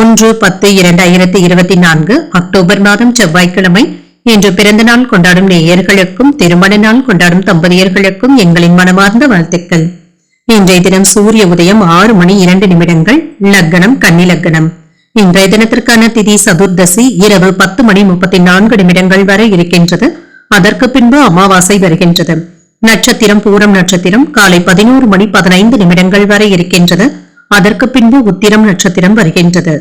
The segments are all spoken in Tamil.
ஒன்று பத்து இரண்டாயிரத்தி இருபத்தி நான்கு அக்டோபர் மாதம் செவ்வாய்க்கிழமை. இன்று பிறந்த நாள் கொண்டாடும் நேயர்களுக்கும் திருமண நாள் கொண்டாடும் தம்பதியர்களுக்கும் எங்களின் மனமார்ந்த வாழ்த்துக்கள். இன்றைய தினம் சூரிய உதயம் ஆறு மணி இரண்டு நிமிடங்கள் லக்னம் கன்னி லக்னம். இன்றைய தினத்திற்கான திதி சதுர்தசி இரவு பத்து மணி முப்பத்தி நான்கு நிமிடங்கள் வரை இருக்கின்றது. அதற்கு பின்பு அமாவாசை வருகின்றது. நட்சத்திரம் பூரம் நட்சத்திரம் காலை பதினோரு மணி பதினைந்து நிமிடங்கள் வரை இருக்கின்றது. அதற்கு பின்பு உத்திரம் நட்சத்திரம் வருகின்றது.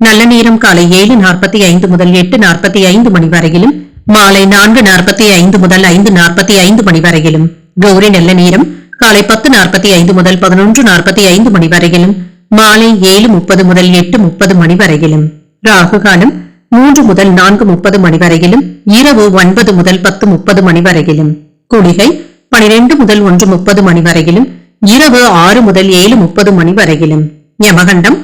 நல்ல நேரம் காலை ஏழு நாற்பத்தி ஐந்து முதல் எட்டு நாற்பத்தி ஐந்து மணி வரையிலும் மாலை நான்கு நாற்பத்தி ஐந்து முதல் ஐந்து நாற்பத்தி ஐந்து மணி வரையிலும் கௌரி நல்ல நேரம் காலை பத்து நாற்பத்தி ஐந்து முதல் பதினொன்று நாற்பத்தி ஐந்து மணி வரையிலும் மாலை ஏழு முப்பது முதல் எட்டு முப்பது மணி வரையிலும் ராகு காலம் மூன்று முதல் நான்கு முப்பது மணி வரையிலும் இரவு ஒன்பது முதல் பத்து முப்பது மணி வரையிலும் குளிகை பனிரெண்டு முதல் ஒன்று முப்பது மணி வரையிலும் இரவு ஆறு முதல் ஏழு முப்பது மணி வரையிலும். யமகண்டம்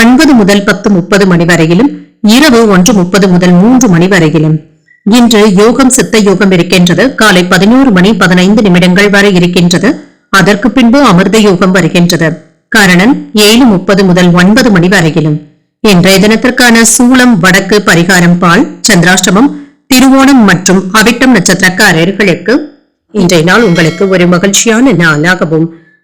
ஒன்பது முதல் பத்து முப்பது மணி வரையிலும். இரவு ஒன்று முப்பது முதல் மூன்று மணி வரையிலும். இன்று யோகம் சித்த யோகம் இருக்கின்றது. காலை பதினோரு மணி பதினைந்து நிமிடங்கள் வரை இருக்கின்றது. அதற்கு பின்பு அமிர்த யோகம் வருகின்றது. கரணன் ஏழு முப்பது முதல் ஒன்பது மணி வரையிலும். இன்றைய தினத்திற்கான சூளம் வடக்கு பரிகாரம் பால் சந்திராஷ்டமம் திருவோணம் மற்றும் அவிட்டம் நட்சத்திரக்காரர்களுக்கு இன்றைய நாள் உங்களுக்கு ஒரு மகிழ்ச்சியான நாளாகவும்